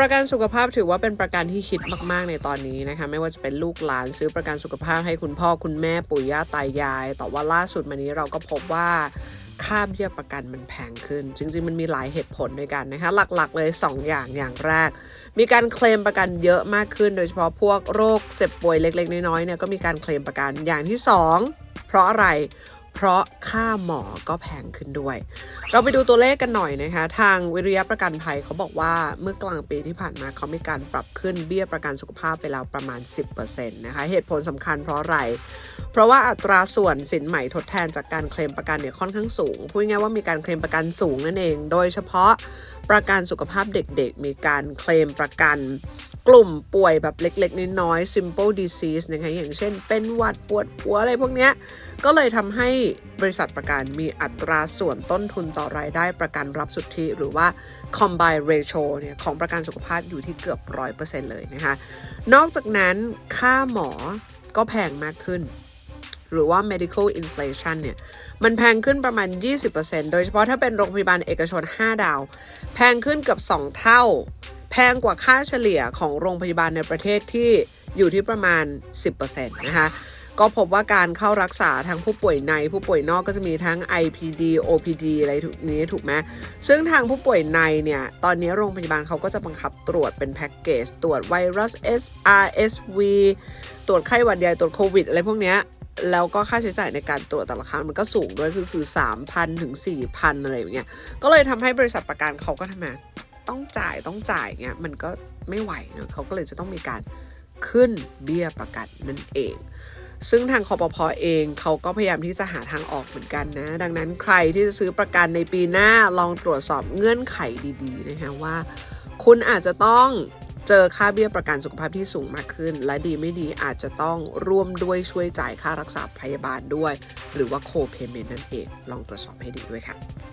ประกันสุขภาพถือว่าเป็นประกันที่ฮิตมาก ๆ ในตอนนี้นะคะ ไม่ว่าจะเป็นลูกหลานซื้อประกันสุขภาพให้คุณพ่อคุณแม่ปู่ย่าตายาย แต่ว่าล่าสุดมานี้เราก็พบว่าค่าเบี้ยประกันมันแพงขึ้น จริง ๆ มันมีหลายเหตุผลด้วยกันนะคะ หลักๆ เลย 2 อย่างอย่างแรก มีการเคลมประกันเยอะมากขึ้น โดยเฉพาะพวกโรคเจ็บป่วยเล็ก ๆ น้อยๆเนี่ยก็มีการเคลมประกันอย่างที่ 2 เพราะอะไร เพราะค่าหมอก็แพงขึ้นด้วย เราไปดูตัวเลขกันหน่อยนะคะ ทางวิริยะประกันภัยเขาบอกว่าเมื่อกลางปีที่ผ่านมาเขามีการปรับขึ้นเบี้ยประกันสุขภาพไปแล้วประมาณ 10%นะคะเหตุผลสำคัญเพราะอะไร เพราะว่าอัตราส่วนสินใหม่ทดแทนจากการเคลมประกันเนี่ยค่อนข้างสูงพูดง่ายๆว่ามีการเคลมประกันสูงนั่นเอง โดยเฉพาะประกันสุขภาพเด็กๆ มีการเคลมประกัน กลุ่มป่วยแบบเล็กๆน้อยๆ simple disease นะคะอย่างเช่นเป็นหวัดปวดหัวอะไรพวกเนี้ย ก็เลยทำให้บริษัทประกันมีอัตราส่วนต้นทุนต่อรายได้ประกันรับสุทธิหรือว่า combined ratio เนี่ยของประกันสุขภาพอยู่ที่เกือบ 100%เลยนะคะ นอกจากนั้นค่าหมอก็แพงมากขึ้นหรือว่า medical inflation เนี่ย มันแพงขึ้นประมาณ 20%โดยเฉพาะถ้าเป็นโรงพยาบาลเอกชน 5 ดาว แพงขึ้นเกือบ 2 เท่า แพงกว่าค่าเฉลี่ยของโรงพยาบาลในประเทศที่อยู่ที่ประมาณ 10%นะคะก็พบว่าการเข้ารักษาทั้งผู้ป่วยในผู้ป่วยนอกก็จะมีทั้ง IPD OPD อะไรถูกนี้ถูกไหมซึ่งทางผู้ป่วยในเนี่ย ตอนนี้โรงพยาบาลเขาก็จะบังคับตรวจเป็นแพ็กเกจ ตรวจไวรัส SRSV ตรวจไข้หวัดใหญ่ตรวจโควิด อะไรพวกเนี้ยแล้วก็ค่าใช้จ่ายในการตรวจแต่ละครั้งมันก็สูงด้วยคือคือ 3,000 ถึง 4,000 อะไรอย่างเงี้ยก็เลยทำให้บริษัทประกันเขาก็ทำไม ต้องจ่ายต้องจ่ายเงี้ยมันก็ไม่ไหวเนะเขาก็เลยจะต้องมีการขึ้นเบี้ยประกันนั่นเอง ซึ่งทางคอปพอเองเขาก็พยายามที่จะหาทางออกเหมือนกันนะ ดังนั้นใครที่จะซื้อประกันในปีหน้าลองตรวจสอบเงื่อนไขดีๆนะคะว่า คุณอาจจะต้องเจอค่าเบี้ยประกันสุขภาพที่สูงมากขึ้น และดีไม่ดีอาจจะต้องร่วมด้วยช่วยจ่ายค่ารักษาพยาบาลด้วย หรือว่าโคเ a เมนนั่นเอง ลองตรวจสอบให้ดีด้วยค่ะ